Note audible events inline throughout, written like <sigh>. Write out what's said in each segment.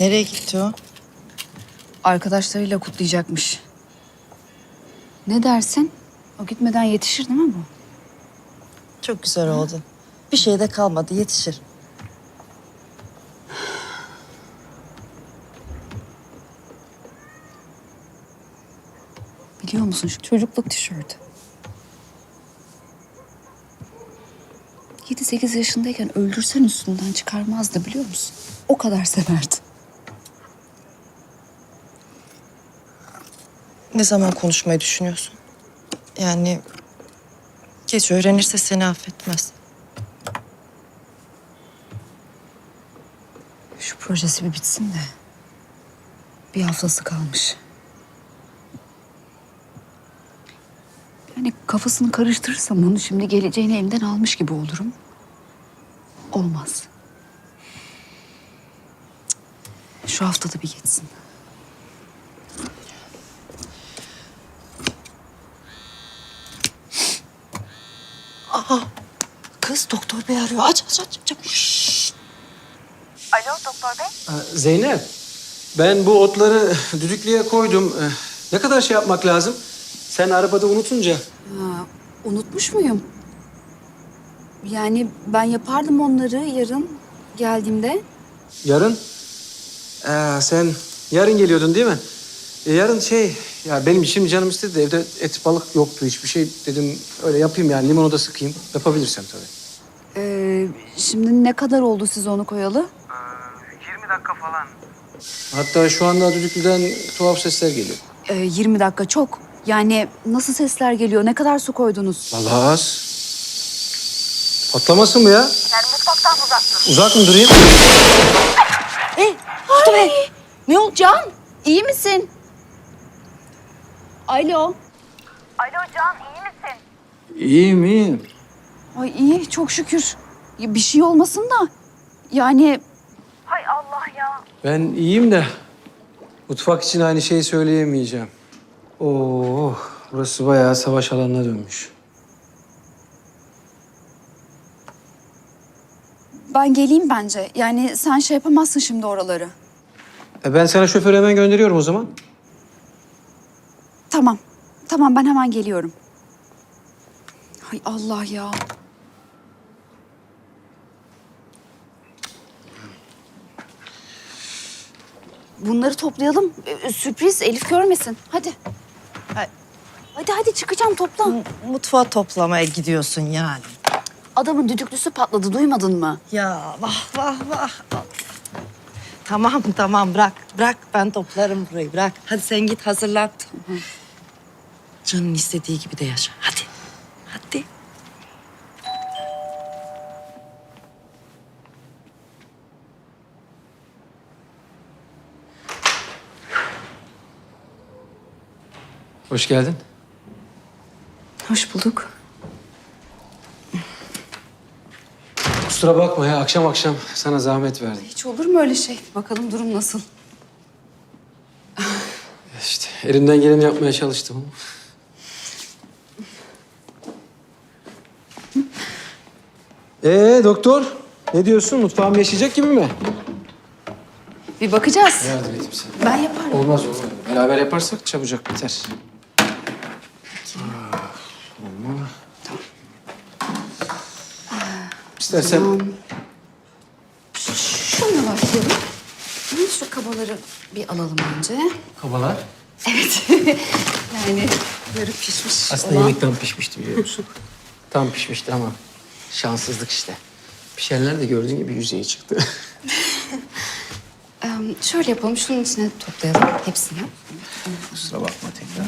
Nereye gitti o? Arkadaşlarıyla kutlayacakmış. Ne dersin? O gitmeden yetişir değil mi bu? Çok güzel oldu. Bir şey de kalmadı yetişir. Biliyor musun şu çocukluk tişörtü? 7-8 yaşındayken öldürsen üstünden çıkarmazdı biliyor musun? O kadar severdi. Ne zaman konuşmayı düşünüyorsun? Yani geç öğrenirse seni affetmez. Şu projesi bir bitsin de. Bir haftası kalmış. Yani kafasını karıştırırsam onu şimdi geleceğini elimden almış gibi olurum. Olmaz. Şu haftada bir geçsin. Kız doktor bey arıyor. Aç aç aç. Şşş. Ee, Zeynep, ben bu otları düdüklüye koydum. Ee, Ne kadar şey yapmak lazım? Sen arabada unutunca. Ha, unutmuş muyum? Yani ben yapardım onları yarın geldiğimde. Yarın? Ee, sen yarın geliyordun değil mi? E, yarın şey, ya benim şimdi canım istedi de evde et balık yoktu hiçbir şey. Dedim öyle yapayım yani limonu da sıkayım. Yapabilirsem tabii. Ee, şimdi ne kadar oldu siz onu koyalı? 20 dakika falan. Hatta şu anda düdüklüden tuhaf sesler geliyor. Ee, 20 dakika çok. Yani nasıl sesler geliyor? Ne kadar su koydunuz? Vallahi az. Patlamasın mı ya? Yani mutfaktan uzak. Uzak mı durayım? Dur be! Ne oldu Can? İyi misin? Alo. İyiyim iyiyim. Ay iyi çok şükür. Ya bir şey olmasın da. Yani Ben iyiyim de mutfak için aynı şeyi söyleyemeyeceğim. Oo, burası bayağı savaş alanına dönmüş. ben geleyim bence. Yani sen şey yapamazsın şimdi oraları. E ben sana şoförü hemen gönderiyorum o zaman. Tamam. Tamam ben hemen geliyorum. Hay Allah ya. Bunları toplayalım. Ee, Sürpriz Elif görmesin. Hadi. Ay. Hadi hadi çıkacağım topla. Mutfağı toplamaya gidiyorsun yani. Adamın düdüklüsü patladı duymadın mı? Ya vah vah vah. Tamam tamam bırak. Bırak ben toplarım burayı bırak. Hadi sen git hazırlan. Canın istediği gibi de yaşa. Hadi. Hadi. Hoş geldin. Hoş bulduk. Kusura bakma ya akşam akşam sana zahmet verdim. Hiç olur mu öyle şey? Bakalım durum nasıl? İşte elimden geleni yapmaya çalıştım ama. Ee doktor ne diyorsun? Mutfağım yaşayacak gibi mi? Bir bakacağız. Yardım edeyim sana. Ben yaparım. Olmaz olmaz. Beraber yaparsak çabucak biter. Ah, Olma. İstersen Şununla başlayalım. Şu kabaları bir alalım önce. kabalar. Evet. <laughs> yani yarı pişmiş Aslında olan. yemek tam pişmişti biliyor musun? <laughs> tam pişmişti ama şanssızlık işte. Pişenler de gördüğün gibi yüzeye çıktı. <laughs> Ee, şöyle yapalım. Şunun içine toplayalım hepsini. Kusura bakma tekrar.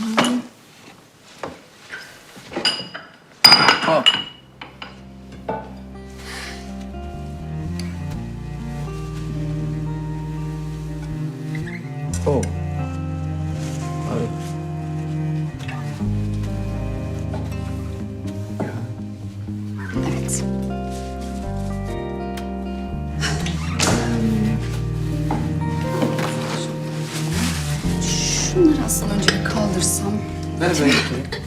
Aslında önce bir kaldırsam. Ver ben yapayım.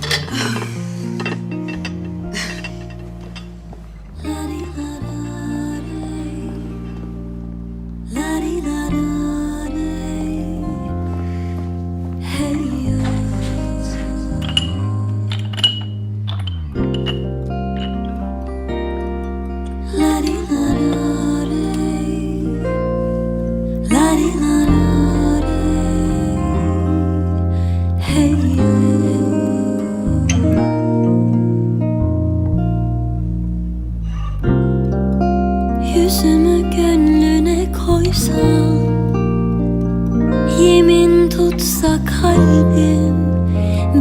olsa kalbim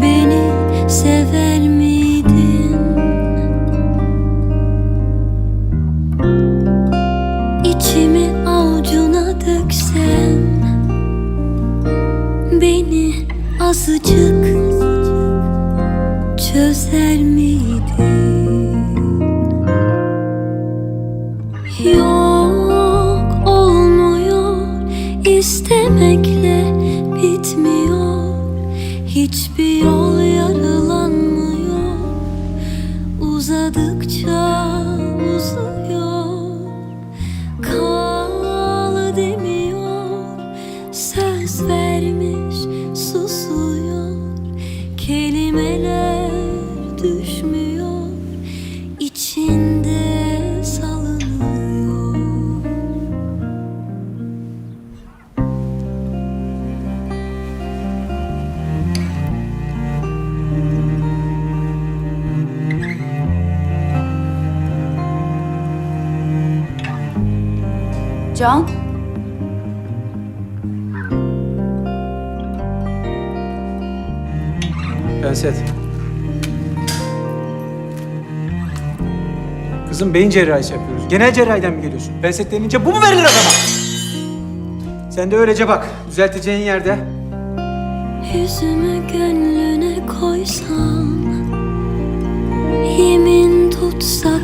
beni sever miydin? İçimi avucuna döksen beni azıcık çözer miydin? Yok Hiçbir yol yarılanmıyor Uzadıkça uzuyor. Kal demiyor. Söz vermiş susuyor. Kelimeler düşmüyor Can. Penset. Kızım beyin cerrahisi yapıyoruz. Genel cerrahiden mi geliyorsun? Penset denince bu mu verilir adama? Sen de öylece bak. Düzelteceğin yerde. Yüzümü gönlüne koysam Yemin tutsa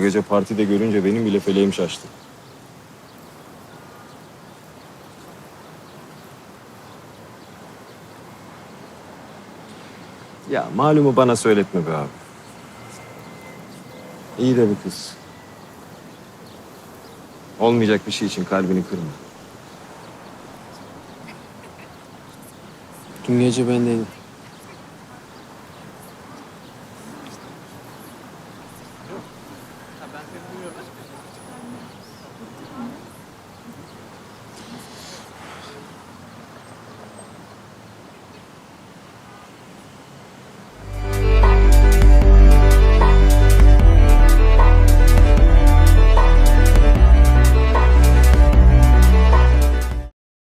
O gece partide görünce benim bile feleğim şaştı. Ya malumu bana söyletme be abi. İyi de bir kız. Olmayacak bir şey için kalbini kırma. Dün gece bendeydim.